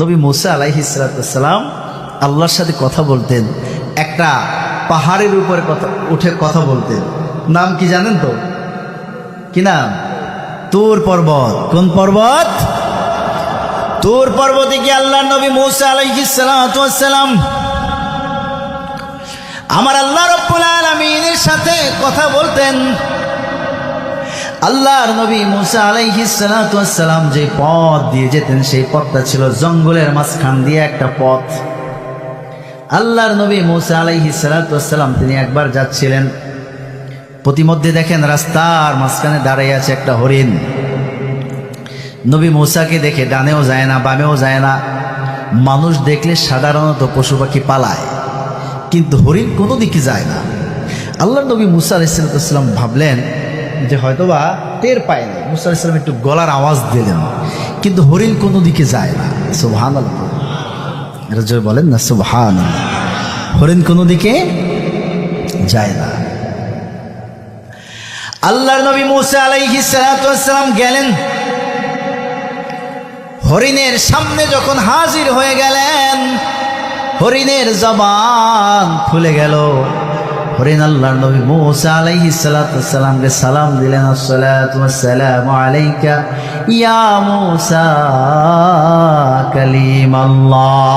নবী মুসা আলাইহিসালাম আল্লাহর সাথে কথা বলতেন। একটা পাহাড়ের উপরে কথা, উঠে কথা বলতেন। নাম কি জানেন তো? কি নাম? তোর পর্বত। কোন পর্বত? তোর পর্বতে কি আল্লাহ নবী মুসা আলাইহিসালাম আমার আল্লাহ রব্বুল আলমিনের সাথে কথা বলতেন। আল্লাহর নবী মুসা আলাইহিসালাম যে পথ দিয়ে যেতেন, সেই পথটা ছিল জঙ্গলের মাঝখান দিয়ে একটা পথ। আল্লাহর নবী মুসা আলাইহিসালাম তিনি একবার যাচ্ছিলেন। প্রতিমধ্যে দেখেন রাস্তার মাঝখানে দাঁড়িয়ে আছে একটা হরিণ। নবী মুসাকে দেখে ডানেও যায় না, বামেও যায় না। মানুষ দেখলে সাধারণত পশু পাখি পালায়, কিন্তু হরিণ কোনো দিকে যায় না। আল্লাহ নবী মুসা আলাইসালাম ভাবলেন যে হয়তোবা টের পায় না মুসা আলাইসালাম একটু গলার আওয়াজ দিলেন কিন্তু হরিণ কোনো দিকে যায় না। সুবহান আল্লাহ বলেন না সুবহান হরিণ কোনো দিকে যায় না। আল্লাহর নবী মুসা আলাইহিস সালাম গেলেন। হরিণের সামনে যখন হাজির হয়ে গেলেন, হরিণের জবান খুলে গেল। হরিণ আল্লাহর নবী মুসা আলাইহিস সালামকে সালাম দিলেন, আসসালাতু ওয়াসসালামু আলাইকা ইয়া মুসা কালিম আল্লাহ